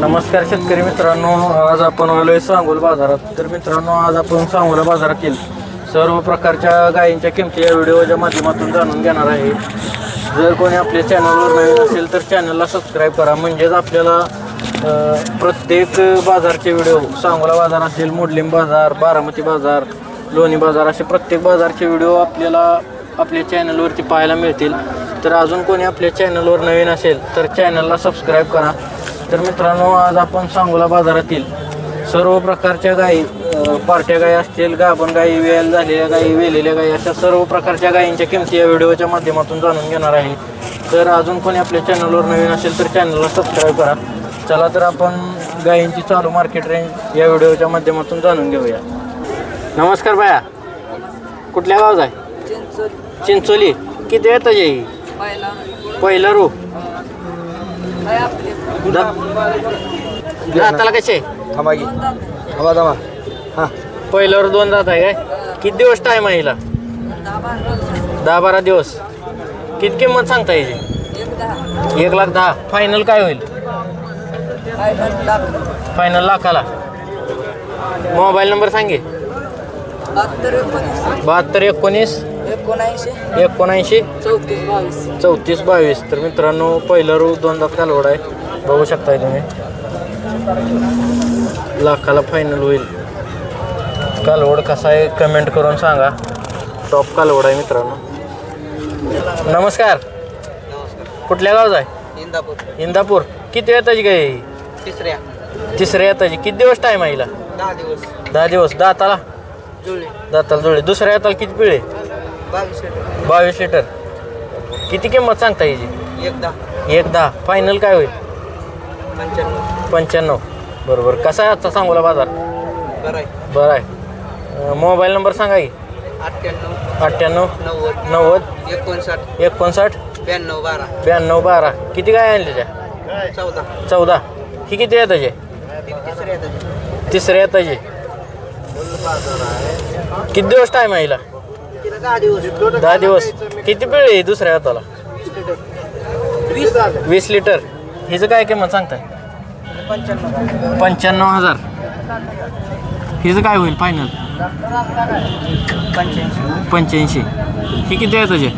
नमस्कार शेतकरी मित्रांनो आज आपण आलोय सांगोल बाजारात. तर मित्रांनो आज आपण सांगोला बाजारातील सर्व प्रकारच्या गायींच्या किमती या व्हिडिओच्या माध्यमातून जाणून घेणार आहे. जर कोणी आपल्या चॅनलवर नवीन असेल तर चॅनलला सबस्क्राईब करा. म्हणजेच आपल्याला प्रत्येक बाजारचे व्हिडिओ सांगोला बाजार असेल मोडलिम बाजार बारामती बाजार लोणी बाजार असे प्रत्येक बाजारचे व्हिडिओ आपल्याला आपल्या चॅनलवरती पाहायला मिळतील. तर अजून कोणी आपल्या चॅनलवर नवीन असेल तर चॅनलला सबस्क्राईब करा. तर मित्रांनो आज आपण सांगोला बाजारातील सर्व प्रकारच्या गायी पार्ट्या गायी असतील गाभण गायी वेल झालेल्या गायी वेलेल्या गायी अशा सर्व प्रकारच्या गायींच्या किमती या व्हिडिओच्या माध्यमातून जाणून घेणार आहे. तर अजून कोणी आपल्या चॅनलवर नवीन असेल तर चॅनलला सबस्क्राईब करा. चला तर आपण गायींची चालू मार्केट रेंज या व्हिडिओच्या माध्यमातून जाणून घेऊया. नमस्कार बाया. कुठल्या गावात आहे? चिंचोली. किती येतं ही? पहिला रू. दाताला कसे? थांबा की. थांबा थांबा. हां. पहिल्यावर दोन दात आहे काय? किती दिवस टाईम आहे हिला? दहा बारा दिवस. किती किंमत सांगता येईल? एक लाख दहा. फायनल काय होईल? फायनल लाखाला. मोबाईल नंबर सांगे. बहात्तर एकोणीस. बहात्तर एकोणीस. एकोणऐंशी. एकोणऐंशी? चौतीस बावीस. चौतीस बावीस. तर मित्रांनो पहिलं रू दोन दात कालवड आहे. बघू शकताय तुम्ही. लाखाला फायनल होईल. कालवड कसा आहे कमेंट करून सांगा. टॉप कालवड आहे मित्रांनो. नमस्कार. कुठल्या गावात आहे? इंदापूर. इंदापूर. किती येताची काय तिसऱ्या. तिसऱ्या येताची किती दिवस टाईम आहे हिला? दहा दिवस. दहा दिवस. दाताला? जुळले दाताला जुळे. दुसऱ्या येताला किती पिळे? बावीस लिटर. बावीस लिटर. किती किंमत सांगता याची एक दहा. एक दहा. फायनल काय होईल? पंच्याण्णव. पंच्याण्णव. बरोबर. कसा आहे आजचा सांगोला बाजार? बरं आहे. बरं आहे. मोबाईल नंबर सांगा की. अठ्ठ्याण्णव अठ्ठ्याण्णव नव्वद नव्वद एकोणसाठ एकोणसाठ ब्याण्णव बारा. ब्याण्णव बारा. किती काय आणले त्या? चौदा. चौदा. ही किती आहे त्याचे? ती तिसऱ्या येतात तिसऱ्या आहे त्याचे. किती दिवस टाईम आहे हिला? दहा दिवस. किती पिळे आहे दुसऱ्या हाताला? वीस. लिटर. हिचं काय किंमत सांगताय? पंच्याण्णव हजार. हिचं काय होईल फायनल पंच्याऐंशी. ही किती आहे त्याचे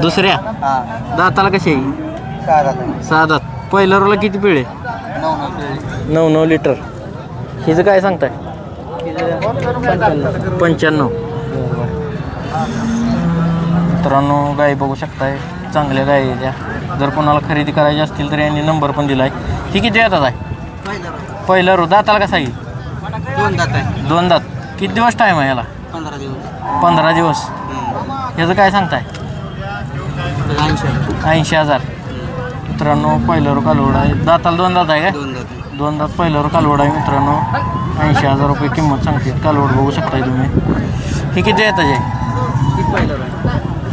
दुसऱ्या. दाताला कशी आहे? सहा दात. पहिल्या रोला किती पिळे. नऊ नऊ लिटर. हिचं काय सांगताय? पंच्याण्णव. मित्रांनो गाई बघू शकताय. चांगल्या गाई आहेत त्या जर कोणाला खरेदी करायची असतील तर यांनी नंबर पण दिला आहे ही किती येतात आहे? पहिलं रो दाताला कसा आहे दोन दात आहे. दोन दात. किती दिवस टाईम आहे याला? पंधरा दिवस. पंधरा दिवस. ह्याचं काय सांगताय? ऐंशी. हजार. मित्रांनो पहिलं रो कालवड आहे. दाताला दोन दात आहे काय? दोन दात दोन दात. पहिल्यावर कालवड आहे मित्रांनो. ऐंशी हजार रुपये किंमत सांगते. कालवड बघू शकताय तुम्ही. ही किती येतात आहे ती पहिलं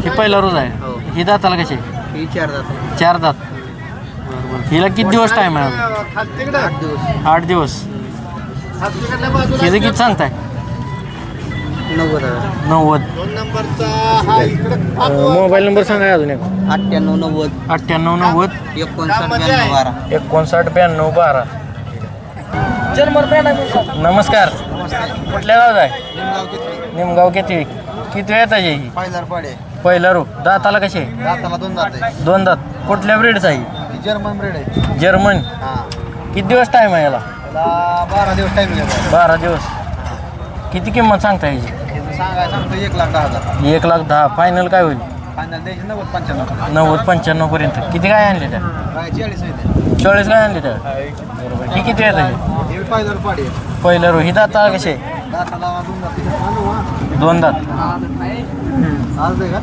ही पहिला रोज हो. आहे? ही. दाताला कशी ही चार दात. चार दात. बरोबर हिला किती दिवस टाईम आहे? आठ दिवस. आठ दिवस. हिचं किती सांगताय? नव्वद हजार. नव्वद. मोबाईल नंबर सांगा अजून एक. अठ्ठ्याण्णव नव्वद. अठ्ठ्याण्णव नव्वद. एकोणसाठ ब्याण्णव बारा. एकोणसाठ ब्याण्णव बारा. नमस्कार. कुठल्या गावात आहे? निमगाव किती किती वेळ येताची ही? पहिला रू दाताला कशी आहे दाताला दोन दात आहे. दोन दात. कुठल्या ब्रीडचा आहे ही? जर्मन ब्रेड आहे. जर्मन. हां. किती दिवस टाईम आहे याला? त्याला बारा दिवस घ्यायचा बारा दिवस. किती किंमत सांगता याची? सांगाय सांगतो एक लाख दहा हजार. एक लाख दहा. फायनल काय होईल? फायनल द्यायची नव्वद पंच्याण्णव. नव्वद पंच्याण्णव पर्यंत किती काय आणले त्या? काय चाळीस आहे चाळीस काय आणले त्या? बरोबर. ही किती आहे? हे पायदार पाडे आहे. पहिलं रो ही दाता कसे दाताला दोन दात दोन दात. आदत आहे. का?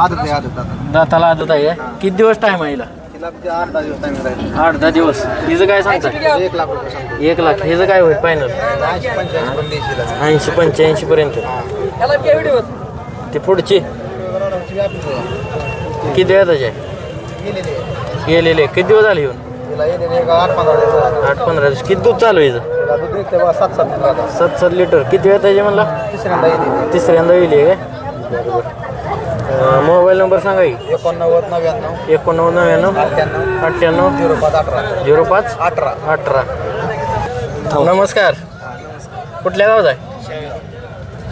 आदत आहे आदत दाताला दाताला आदत आहे? किती दिवस आहे हिला? तिला किती आठ दहा दिवस टाईम राहील आठ दहा दिवस. हिचं काय सांगता? एक लाख रुपये सांगतो. एक लाख. हिचं काय होईल फायनल ऐंशी पंच्याऐंशी पण द्यायची तिला. ऐंशी पंच्याऐंशी पर्यंत. ते पुढचे? किती आहे त्याचे? गेलेली आहे. गेलेले किती दिवस झाले येऊन? तिला येलेली एक आठ पंधरा दिवस झाले. आठ पंधरा दिवस किती दूध चालू आहे हिचं तिला दूध निघते बघा सात सात लिटर आता. सात सात लिटर. किती वेळ त्याचे म्हणला? तिसऱ्यांदा येते. तिसऱ्यांदा येईल काय बरोबर. अं, मोबाईल नंबर सांगा की. एकोणनव्वद नव्याण्णव एकोणनव्वद नव्याण्णव अठ्ठ्याण्णव अठ्ठ्याण्णव झिरो पाच अठरा. झिरो पाच अठरा. अठरा. नमस्कार. कुठल्या गावात आहे?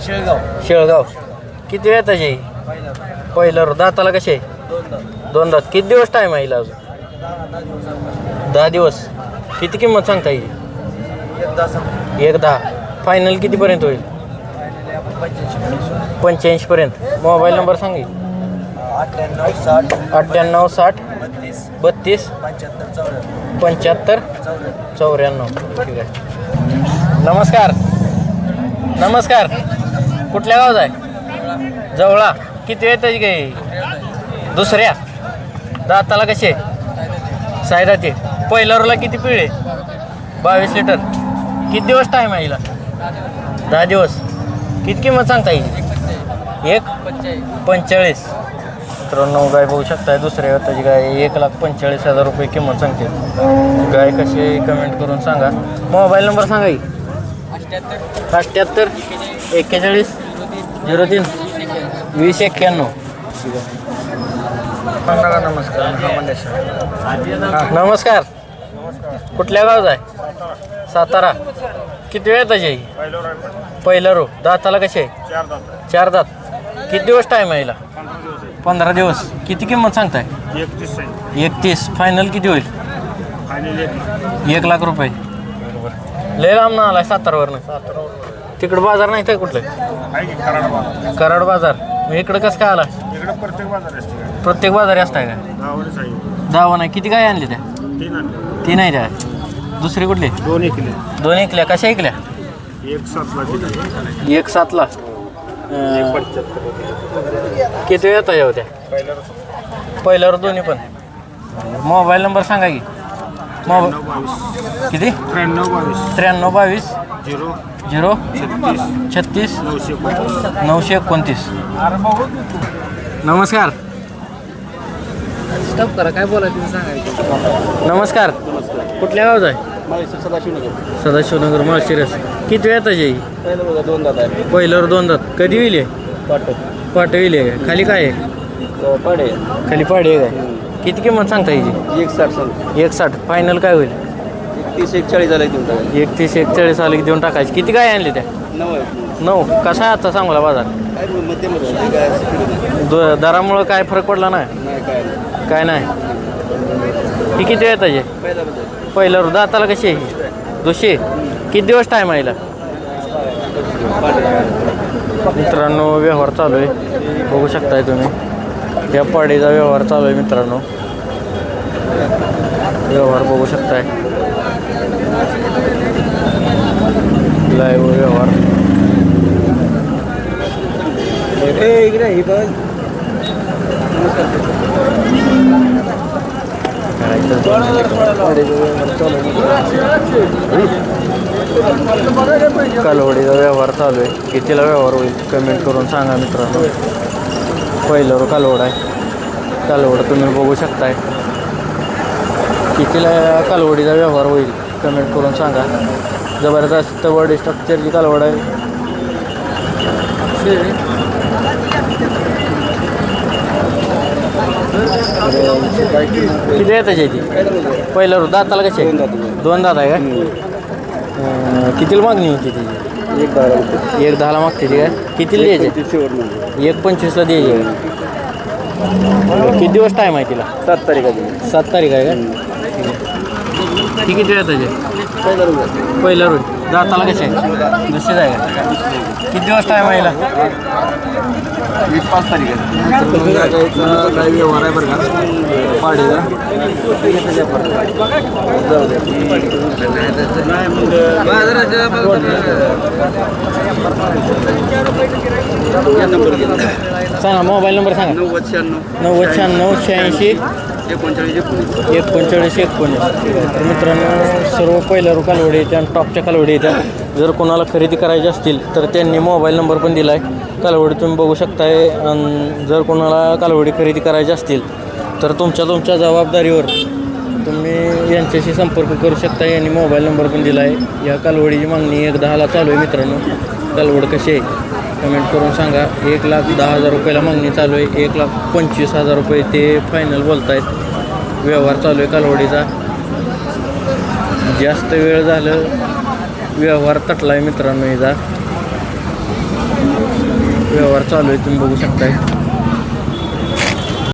शेळगाव. शेळगाव. किती वेळ त्याची? पहिलं रो दाताला कसे दोन दात किती दिवस टाईम आहे हिला अजून? दहा दिवस. किती किंमत सांगता येईल? एक दहा फायनल कितीपर्यंत होईल? पंच्याऐंशीपर्यंत मोबाईल नंबर सांगी अठ्ठ्याण्णव साठ. अठ्ठ्याण्णव साठ. बत्तीस. पंच्याहत्तर चौऱ्याण्णव. ठीक आहे. नमस्कार. नमस्कार. कुठल्या गावात आहे? जवळा. किती वेळ त्याची काही? दुसऱ्या. दाताला कसे? सायदाचे ते रोला किती पिळे? बावीस लिटर. किती दिवस टाईम आहे हिला? दहा दिवस. किती किंमत सांगता येईल? एक? पंचेचाळीस. मित्रांनो गाय बघू शकताय दुसऱ्या त्याची गाय एक लाख पंचेचाळीस हजार रुपये किंमत सांगते. गाय कशी कमेंट करून सांगा. मोबाईल नंबर सांगा की. अठ्ठ्याहत्तर एक्केचाळीस. झिरो तीन. वीस एक्क्याण्णव. नमस्कार. नमस्कार. कुठल्या गावात आहे? सातारा. किती वेळ त्याची? पहिलं रो दाताला कसे? चार दात. किती दिवस टाईम आहे पंधरा दिवस. किती किंमत सांगताय? एकतीस फायनल किती होईल? एक लाख. रुपये. लय लांब ना आलाय सातारावरनं. तिकडं बाजार नाही काय कुठलं? कराड बाजार. मग इकडं कसं काय आला? इकडे प्रत्येक बाजार असते काय? प्रत्येक बाजारी असताय आहे. दहा नाही किती काय आणले त्या? तीन आणले. ती नाही त्या. दुसरी कुठली? दोन किले दोन ऐकल्या कशा ऐकल्या एक सातला किलो एक सातला. अं, किती वेळ येता होत्या पहिल्यावर दोन्ही पण. मोबाईल नंबर सांगा की. मोबाईल बावीस. किती? त्र्याण्णव बावीस. त्र्याण्णव बावीस. झिरो. झिरो. छत्तीस. छत्तीस. नऊशे पंचवीस नऊशे एकोणतीस. नमस्कार. स्टॉप करा काय बोलायचं सांगायचं नमस्कार. कुठल्या गावात आहे? सदाशिवनगर. माळशिरस. किती वेळ येताची दोन दादा आहे पहिल्यावर दोन दात. कधी होईल हे? पाठ पाट होईल हे. काय? खाली काय आहे? पाडे. खाली पाडी आहे काय किती किंमत सांगता याची एक साठ सांग. एक साठ फायनल काय होईल? तीस एक चाळीस झाला देऊन टाकायला एकतीस एकचाळीस आले की देऊन टाकायची. किती काय आणली त्या? नऊ आहे. नऊ. कसा आहे आता सांगला बाजार? काय नाही द दरामुळं काय फरक पडला नाही? नाही काय नाही. काय नाही. ही किती वेळ त्याचे पहिला बद्दल पहिल्यावर दाताला कशी आहे ही? दुसरी किती दिवस टाईम आहे हिला? मित्रांनो व्यवहार चालू आहे. बघू शकताय तुम्ही. या पाडीचा व्यवहार चालू आहे मित्रांनो. व्यवहार बघू शकताय. लाईव्ह व्यवहार इकडे ही बघ कालवडीचा व्यवहार चालू आहे कितीला व्यवहार होईल कमेंट करून सांगा मित्रांनो पहिल्यावर कालवड आहे कालवड तुम्ही बघू शकताय कितीला कालवडीचा व्यवहार होईल कमेंट करून सांगा जबरदस्त बॉडी स्ट्रक्चरची कालवड आहे. किती आहे त्याची ती पहिल्यावर दाताला कशी आहे? दोन दात आहे अं, कितीला मागणी होती तिची एक बारा एक दहाला मागते ती काय कितीला द्यायचे? एक पंचवीसला द्यायचे. किती दिवस टाईम आहे तिला? सात तारीखाची सात तारीख आहे का? ती किती वेळ त्याचे पहिला रोज दाताला कसे आहे? दुसरीच आहे का? किती दिवस टाईम आहे वीस पाच तारीख आहे. सांगा मोबाईल नंबर सांगा. नव्वद शहाण्णव. नव्वद शहाण्णव शहाऐंशी. एकोणचाळीस एकोणीस. तर मित्रांनो सर्व पहिल्या रो कालवडी येत्या आणि टॉपच्या कालवडी येत्या जर कोणाला खरेदी करायची असतील तर त्यांनी मोबाईल नंबर पण दिला आहे कालवडी तुम्ही बघू शकताय. आणि जर कोणाला कालवडी खरेदी करायची असतील तर तुमच्या तुमच्या जबाबदारीवर तुम्ही यांच्याशी संपर्क करू शकता. यांनी मोबाईल नंबर पण दिला आहे. या कालवडीची मागणी एक दहाला चालू आहे मित्रांनो. कालवड कशी आहे? कमेंट करून सांगा. एक लाख दहा हजार रुपयाला मागणी चालू आहे. एक लाख पंचवीस हजार रुपये ते फायनल बोलत आहेत व्यवहार चालू आहे कालवडीचा. जास्त वेळ झालं व्यवहार तटला आहे मित्रांनो याचा व्यवहार चालू आहे तुम्ही बघू शकताय.